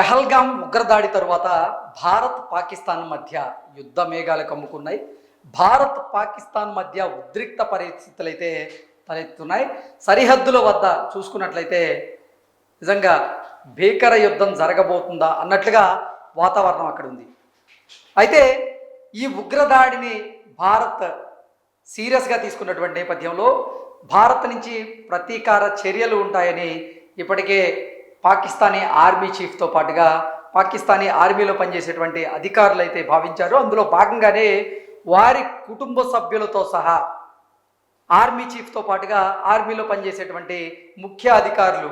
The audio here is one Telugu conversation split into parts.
పెహల్గాం ఉగ్రదాడి తరువాత భారత్ పాకిస్తాన్ మధ్య యుద్ధ మేఘాలు కమ్ముకున్నాయి. భారత్ పాకిస్తాన్ మధ్య ఉద్రిక్త పరిస్థితులు అయితే తలెత్తున్నాయి. సరిహద్దుల వద్ద చూసుకున్నట్లయితే నిజంగా భీకర యుద్ధం జరగబోతుందా అన్నట్లుగా వాతావరణం అక్కడ ఉంది. అయితే ఈ ఉగ్రదాడిని భారత్ సీరియస్గా తీసుకున్నటువంటి నేపథ్యంలో భారత్ నుంచి ప్రతీకార చర్యలు ఉంటాయని ఇప్పటికే పాకిస్తానీ ఆర్మీ చీఫ్తో పాటుగా పాకిస్తానీ ఆర్మీలో పనిచేసేటువంటి అధికారులు అయితే భావించారు. అందులో భాగంగానే వారి కుటుంబ సభ్యులతో సహా ఆర్మీ చీఫ్తో పాటుగా ఆర్మీలో పనిచేసేటువంటి ముఖ్య అధికారులు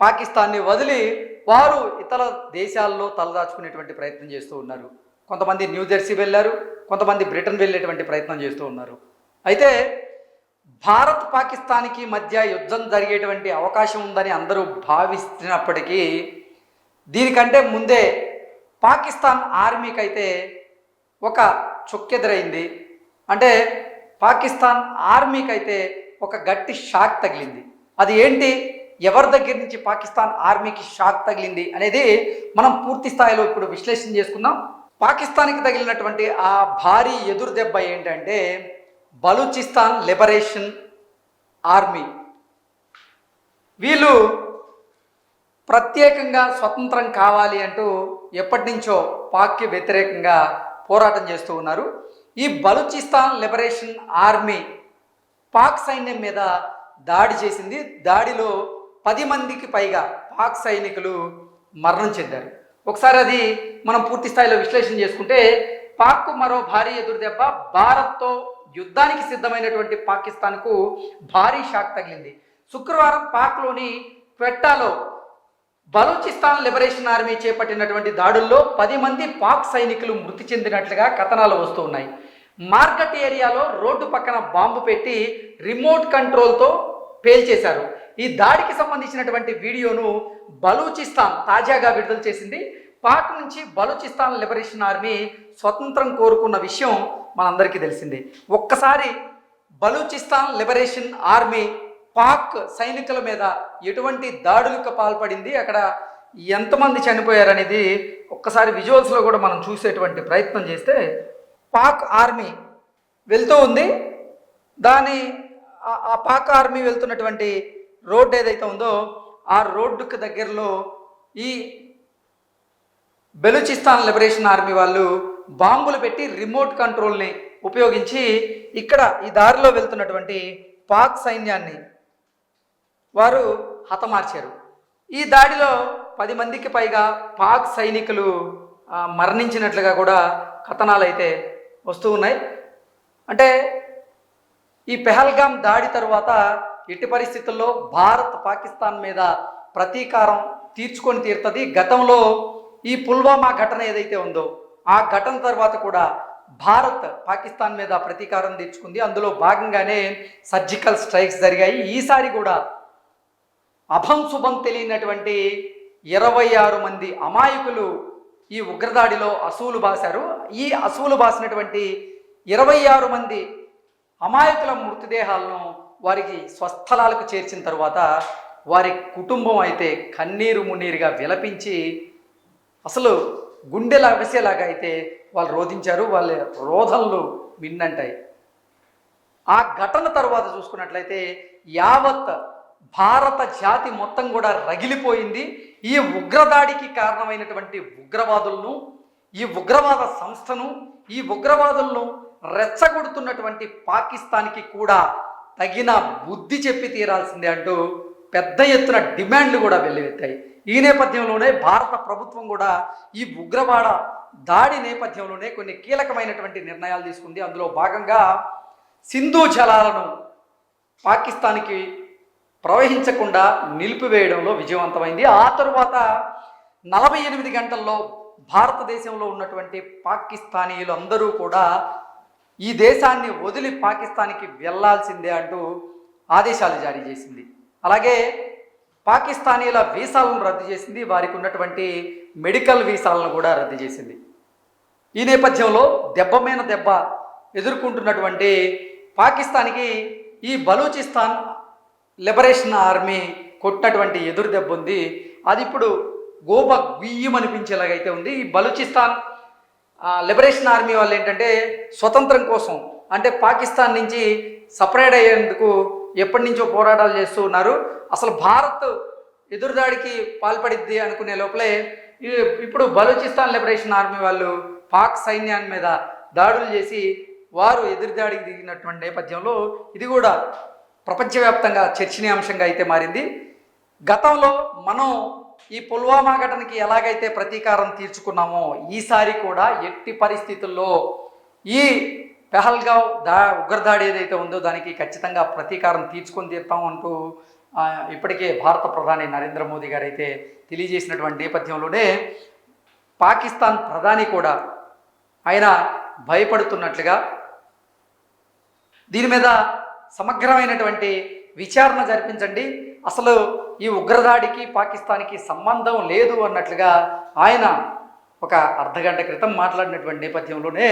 పాకిస్తాన్ని వదిలి వారు ఇతర దేశాల్లో తలదాచుకునేటువంటి ప్రయత్నం చేస్తూ ఉన్నారు. కొంతమంది న్యూజెర్సీ వెళ్ళారు కొంతమంది బ్రిటన్ వెళ్ళేటువంటి ప్రయత్నం చేస్తూ ఉన్నారు. అయితే భారత్ పాకిస్తాన్కి మధ్య యుద్ధం జరిగేటువంటి అవకాశం ఉందని అందరూ భావిస్తున్నప్పటికీ దీనికంటే ముందే పాకిస్తాన్ ఆర్మీకి అయితే ఒక చుక్కెదురైంది. అంటే పాకిస్తాన్ ఆర్మీకి అయితే ఒక గట్టి షాక్ తగిలింది. అది ఏంటి? ఎవరి దగ్గర నుంచి పాకిస్తాన్ ఆర్మీకి షాక్ తగిలింది అనేది మనం పూర్తి స్థాయిలో ఇప్పుడు విశ్లేషణ చేసుకుందాం. పాకిస్తాన్కి తగిలినటువంటి ఆ భారీ ఎదురు దెబ్బ ఏంటంటే బలూచిస్తాన్ లిబరేషన్ ఆర్మీ. వీళ్ళు ప్రత్యేకంగా స్వతంత్రం కావాలి అంటూ ఎప్పటి నుంచో పాక్కి వ్యతిరేకంగా పోరాటం చేస్తూ ఉన్నారు. ఈ బలూచిస్తాన్ లిబరేషన్ ఆర్మీ పాక్ సైన్యం మీద దాడి చేసింది. దాడిలో పది మందికి పైగా పాక్ సైనికులు మరణం చెందారు. ఒకసారి అది మనం పూర్తి స్థాయిలో విశ్లేషణ చేసుకుంటే పాక్కు మరో భారీ ఎదురుదెబ్బ భారత్తో యుద్ధానికి సిద్ధమైనటువంటి పాకిస్తాన్కు భారీ షాక్ తగిలింది. శుక్రవారం పాక్లోని క్వెట్టాలో బలూచిస్తాన్ లిబరేషన్ ఆర్మీ చేపట్టినటువంటి దాడుల్లో పది మంది పాక్ సైనికులు మృతి చెందినట్లుగా కథనాలు వస్తూ ఉన్నాయి. మార్కెట్ ఏరియాలో రోడ్డు పక్కన బాంబు పెట్టి రిమోట్ కంట్రోల్తో పేల్చేశారు. ఈ దాడికి సంబంధించినటువంటి వీడియోను బలూచిస్తాన్ తాజాగా విడుదల చేసింది. పాక్ నుంచి బలూచిస్తాన్ లిబరేషన్ ఆర్మీ స్వతంత్రం కోరుకున్న విషయం మనందరికీ తెలిసింది. ఒక్కసారి బలూచిస్తాన్ లిబరేషన్ ఆర్మీ పాక్ సైనికుల మీద ఎటువంటి దాడులకు పాల్పడింది అక్కడ ఎంతమంది చనిపోయారనేది ఒక్కసారి విజువల్స్లో కూడా మనం చూసేటువంటి ప్రయత్నం చేస్తే పాక్ ఆర్మీ వెళ్తూ ఉంది. దాని ఆ- ఆ పాక్ ఆర్మీ వెళ్తున్నటువంటి రోడ్డు ఏదైతే ఉందో ఆ రోడ్డుకు దగ్గరలో ఈ బెలూచిస్తాన్ లిబరేషన్ ఆర్మీ వాళ్ళు బాంబులు పెట్టి రిమోట్ కంట్రోల్ని ఉపయోగించి ఇక్కడ ఈ దారిలో వెళ్తున్నటువంటి పాక్ సైన్యాన్ని వారు హతమార్చారు. ఈ దాడిలో పది మందికి పైగా పాక్ సైనికులు మరణించినట్లుగా కూడా కథనాలు అయితే వస్తూ ఉన్నాయి. అంటే ఈ పెహల్గాం దాడి తరువాత ఎట్టి పరిస్థితుల్లో భారత్ పాకిస్తాన్ మీద ప్రతీకారం తీర్చుకొని తీరుతుంది. గతంలో ఈ పుల్వామా ఘటన ఏదైతే ఉందో ఆ ఘటన తర్వాత కూడా భారత్ పాకిస్తాన్ మీద ప్రతీకారం తెచ్చుకుంది. అందులో భాగంగానే సర్జికల్ స్ట్రైక్స్ జరిగాయి. ఈసారి కూడా అభం శుభం తెలియనటువంటి ఇరవై ఆరు మంది అమాయకులు ఈ ఉగ్రదాడిలో అసూలు బాశారు. ఈ అసూలు బాసినటువంటి ఇరవై ఆరు మంది అమాయకుల మృతదేహాలను వారికి స్వస్థలాలకు చేర్చిన తర్వాత వారి కుటుంబం అయితే కన్నీరు మున్నీరుగా విలపించి అసలు గుండెలా అవిసేలాగా అయితే వాళ్ళు రోధించారు వాళ్ళ రోధనలు మిన్నంటాయి ఆ ఘటన తర్వాత చూసుకున్నట్లయితే యావత్ భారత జాతి మొత్తం కూడా రగిలిపోయింది. ఈ ఉగ్రదాడికి కారణమైనటువంటి ఉగ్రవాదులను ఈ ఉగ్రవాద సంస్థను ఈ ఉగ్రవాదులను రెచ్చగొడుతున్నటువంటి పాకిస్తాన్కి కూడా తగిన బుద్ధి చెప్పి తీరాల్సిందే అంటూ పెద్ద ఎత్తున డిమాండ్లు కూడా వెల్లువెత్తాయి. ఈ నేపథ్యంలోనే భారత ప్రభుత్వం కూడా ఈ ఉగ్రవాడ దాడి నేపథ్యంలోనే కొన్ని కీలకమైనటువంటి నిర్ణయాలు తీసుకుంది. అందులో భాగంగా సింధు జలాలను పాకిస్తాన్కి ప్రవహించకుండా నిలిపివేయడంలో విజయవంతమైంది. ఆ తరువాత నలభై ఎనిమిది గంటల్లో భారతదేశంలో ఉన్నటువంటి పాకిస్తానీయులు అందరూ కూడా ఈ దేశాన్ని వదిలి పాకిస్తాన్కి వెళ్ళాల్సిందే అంటూ ఆదేశాలు జారీ చేసింది. అలాగే పాకిస్తానీల వీసాలను రద్దు చేసింది వారికి ఉన్నటువంటి మెడికల్ వీసాలను కూడా రద్దు చేసింది. ఈ నేపథ్యంలో దెబ్బ మీద దెబ్బ ఎదుర్కొంటున్నటువంటి పాకిస్తాన్కి ఈ బలూచిస్తాన్ లిబరేషన్ ఆర్మీ కొట్టినటువంటి ఎదురు దెబ్బ ఉంది. అది ఇప్పుడు గోప గుయ్యమనిపించేలాగైతే ఉంది. ఈ బలూచిస్తాన్ లిబరేషన్ ఆర్మీ వాళ్ళు ఏంటంటే స్వతంత్రం కోసం అంటే పాకిస్తాన్ నుంచి సపరేట్ అయ్యేందుకు ఎప్పటి నుంచో పోరాటాలు చేస్తూ ఉన్నారు. అసలు భారత్ ఎదురుదాడికి పాల్పడిద్ది అనుకునే లోపలే ఇప్పుడు బలూచిస్తాన్ లిబరేషన్ ఆర్మీ వాళ్ళు పాక్ సైన్యాన్ని మీద దాడులు చేసి వారు ఎదురుదాడికి దిగినటువంటి నేపథ్యంలో ఇది కూడా ప్రపంచవ్యాప్తంగా చర్చనీయాంశంగా అయితే మారింది. గతంలో మనం ఈ పుల్వామా ఘటనకి ఎలాగైతే ప్రతీకారం తీర్చుకున్నామో ఈసారి కూడా ఎట్టి పరిస్థితుల్లో ఈ పెహల్గావ్ దా ఉగ్రదాడి ఏదైతే ఉందో దానికి ఖచ్చితంగా ప్రతీకారం తీర్చుకొని తీర్తాం అంటూ ఇప్పటికే భారత ప్రధాని నరేంద్ర మోదీ గారు అయితే తెలియజేసినటువంటి నేపథ్యంలోనే పాకిస్తాన్ ప్రధాని కూడా ఆయన భయపడుతున్నట్లుగా దీని మీద సమగ్రమైనటువంటి విచారణ జరిపించండి. అసలు ఈ ఉగ్రదాడికి పాకిస్తాన్కి సంబంధం లేదు అన్నట్లుగా ఆయన ఒక అర్ధగంట క్రితం మాట్లాడినటువంటి నేపథ్యంలోనే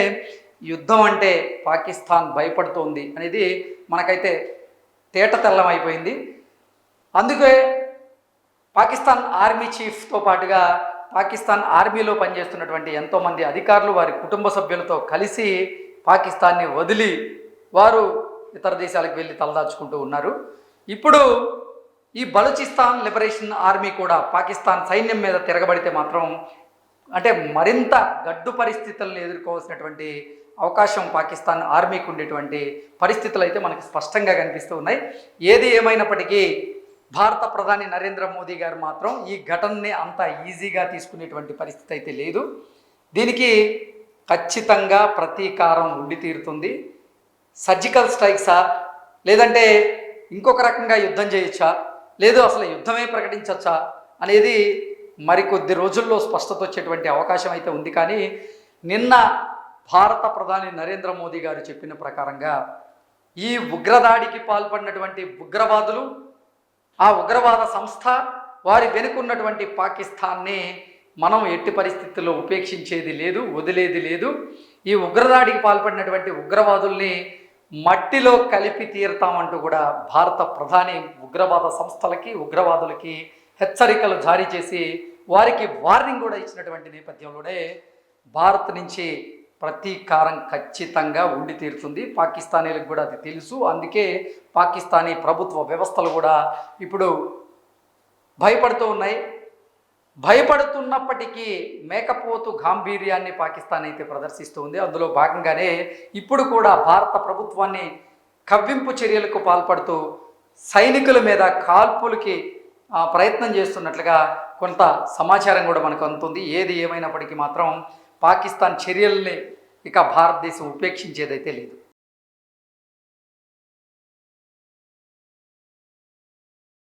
యుద్ధం అంటే పాకిస్తాన్ భయపడుతోంది అనేది మనకైతే తేట తెల్లం అయిపోయింది. అందుకే పాకిస్తాన్ ఆర్మీ చీఫ్తో పాటుగా పాకిస్తాన్ ఆర్మీలో పనిచేస్తున్నటువంటి ఎంతోమంది అధికారులు వారి కుటుంబ సభ్యులతో కలిసి పాకిస్తాన్ని వదిలి వారు ఇతర దేశాలకు వెళ్ళి తలదాచుకుంటూ ఉన్నారు. ఇప్పుడు ఈ బలూచిస్తాన్ లిబరేషన్ ఆర్మీ కూడా పాకిస్తాన్ సైన్యం మీద తిరగబడితే మాత్రం అంటే మరింత గడ్డు పరిస్థితులను ఎదుర్కోవాల్సినటువంటి అవకాశం పాకిస్తాన్ ఆర్మీకి ఉండేటువంటి పరిస్థితులు అయితే మనకు స్పష్టంగా కనిపిస్తూ ఉన్నాయి. ఏది ఏమైనప్పటికీ భారత ప్రధాని నరేంద్ర మోదీ గారు మాత్రం ఈ ఘటనని అంత ఈజీగా తీసుకునేటువంటి పరిస్థితి అయితే లేదు. దీనికి ఖచ్చితంగా ప్రతీకారం ఉండి తీరుతుంది. సర్జికల్ స్ట్రైక్సా? లేదంటే ఇంకొక రకంగా యుద్ధం చేయొచ్చా? లేదు అసలు యుద్ధమే ప్రకటించవచ్చా అనేది మరికొద్ది రోజుల్లో స్పష్టత వచ్చేటువంటి అవకాశం అయితే ఉంది. కానీ నిన్న భారత ప్రధాని నరేంద్ర మోదీ గారు చెప్పిన ప్రకారంగా ఈ ఉగ్రదాడికి పాల్పడినటువంటి ఉగ్రవాదులు ఆ ఉగ్రవాద సంస్థ వారి వెనుకున్నటువంటి పాకిస్తాన్ని మనం ఎట్టి పరిస్థితుల్లో ఉపేక్షించేది లేదు వదిలేది లేదు. ఈ ఉగ్రదాడికి పాల్పడినటువంటి ఉగ్రవాదుల్ని మట్టిలో కలిపి తీరుతామంటూ కూడా భారత ప్రధాని ఉగ్రవాద సంస్థలకి ఉగ్రవాదులకి హెచ్చరికలు జారీ చేసి వారికి వార్నింగ్ కూడా ఇచ్చినటువంటి నేపథ్యంలోనే భారత్ నుంచి ప్రతీకారం ఖచ్చితంగా ఉండి తీరుతుంది. పాకిస్తానీలకు కూడా అది తెలుసు. అందుకే పాకిస్తానీ ప్రభుత్వ వ్యవస్థలు కూడా ఇప్పుడు భయపడుతూ ఉన్నాయి. భయపడుతున్నప్పటికీ మేకపోతు గాంభీర్యాన్ని పాకిస్తాన్ అయితే ప్రదర్శిస్తూ ఉంది. అందులో భాగంగానే ఇప్పుడు కూడా భారత ప్రభుత్వాన్ని కవ్వింపు చర్యలకు పాల్పడుతూ సైనికుల మీద కాల్పులకి ప్రయత్నం చేస్తున్నట్లుగా కొంత సమాచారం కూడా మనకు అందుతుంది. ఏది ఏమైనప్పటికీ మాత్రం పాకిస్తాన్ చర్యల్ని ఇక భారతదేశం ఉపేక్షించేదైతే లేదు.